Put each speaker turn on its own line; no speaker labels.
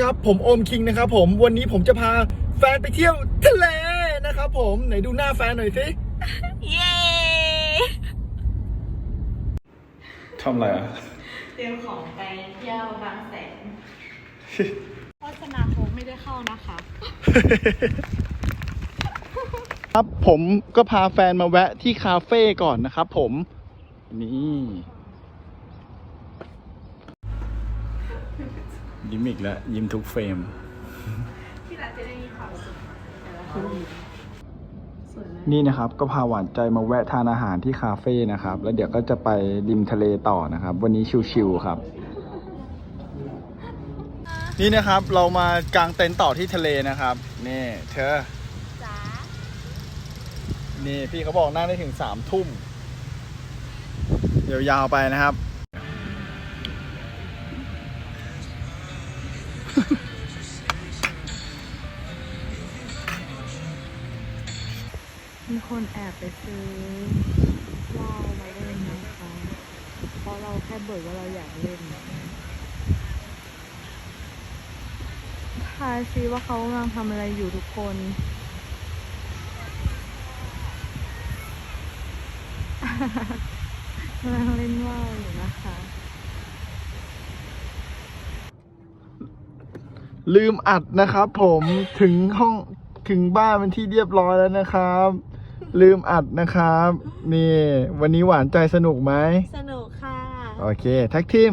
ครับผมโอมคิงนะครับผมวันนี้ผมจะพาแฟนไปเที่ยวทะเลนะครับผมไหนดูหน้าแฟนหน่อยสิ
เย้
ทำอะไรอะ
เตรียมของไปเที่ยวบางแสน
โฆษณาโค้กไม่ได้เข้านะคะ
ครับผมก็พาแฟนมาแวะที่คาเฟ่ก่อนนะครับผม นี่ ยิ้มอีกแล้ว ยิ้มทุกเฟรม
ที่รักจะได้มีความสุขแต่ละคน
นี่นะครับก็พาหวานใจมาแวะทานอาหารที่คาเฟ่นะครับ แล้วเดี๋ยวก็จะไปริมทะเลต่อนะครับ วันนี้ชิวๆครับ นี่นะครับเรามากางเต็นท์ต่อที่ทะเลนะครับ นี่เธอ
จ้า
นี่พี่เขาบอกนั่งได้ถึงสามทุ่มเดี๋ยวยาวไปนะครับ
มีคนแอบไปซื้อเหล้ามาเล่นนะคะ เพราะเราแค่เบิกว่าเราอยากเล่นทายซิว่าเขากำลังทำอะไรอยู่ทุกคนกำลังเล่นว่าวอยู่นะคะ
ลืมอัดนะครับผมถึงห้องถึงบ้านเป็นที่เรียบร้อยแล้วนะครับ ลืมอัดนะครับ นี่ วันนี้หวานใจสนุกไหม
สนุกค่ะ
โอเค แท็กทีม